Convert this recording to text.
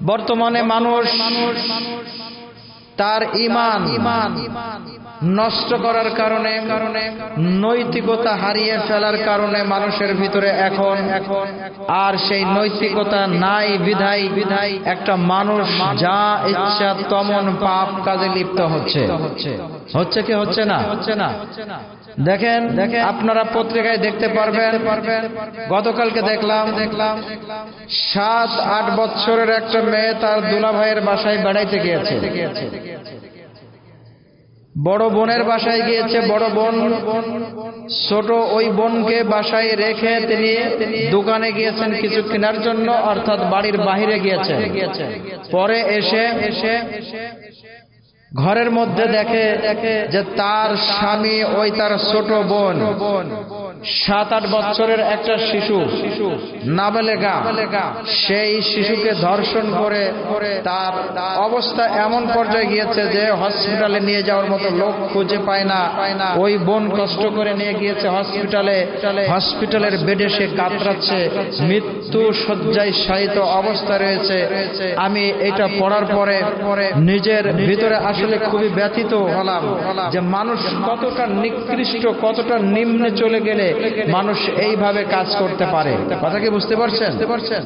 বর্তমানে মানুষ তার ইমান ইমান নষ্ট করার কারণে কারণে নৈতিকতা হারিয়ে ফেলার কারণে মানুষের ভিতরে এখন এখন আর সেই নৈতিকতা নাই বিধাই বিধাই একটা মানুষ যা ইচ্ছা তমন পাপ কাজে লিপ্ত হচ্ছে। হচ্ছে কি হচ্ছে না? হচ্ছে না দেখেন দেখেন আপনারা পত্রিকায় দেখতে পারবেন পারবেন গতকালকে দেখলাম দেখলাম সাত আট বছরের একটা মেয়ে তার দুলা ভাইয়ের বাসায় বেড়াইতে গিয়েছে। বড় বোনের বাসায় গিয়েছে, বড় বোন, ছোট ওই বোনকে বাসায় রেখে তিনি দোকানে গিয়েছেন কিছু কেনার জন্য, অর্থাৎ বাড়ির বাহিরে গিয়েছেন। পরে এসে এসে ঘরের মধ্যে দেখে দেখে যে তার স্বামী ওই তার ছোট বোন। সাত আট বছরের একটা শিশু নাবালেগা, সেই শিশুকে ধর্ষণ করে তার অবস্থা এমন পর্যায়ে গিয়েছে যে হসপিটালে নিয়ে যাওয়ার মতো লোক খুঁজে পায় না। ওই বোন কষ্ট করে নিয়ে গিয়েছে হসপিটালে। হসপিটালের বেডে সে কাতরাচ্ছে। মৃত্যু শয্যায় শায়িত অবস্থা রয়েছে। আমি এটা পড়ার পরে নিজের ভিতরে আসলে খুবই ব্যথিত হলাম যে মানুষ কতটা নিকৃষ্ট, কতটা নিম্নে চলে গেলে মানুষ এইভাবে কাজ করতে পারে। কথা কি বুঝতে পারছেন?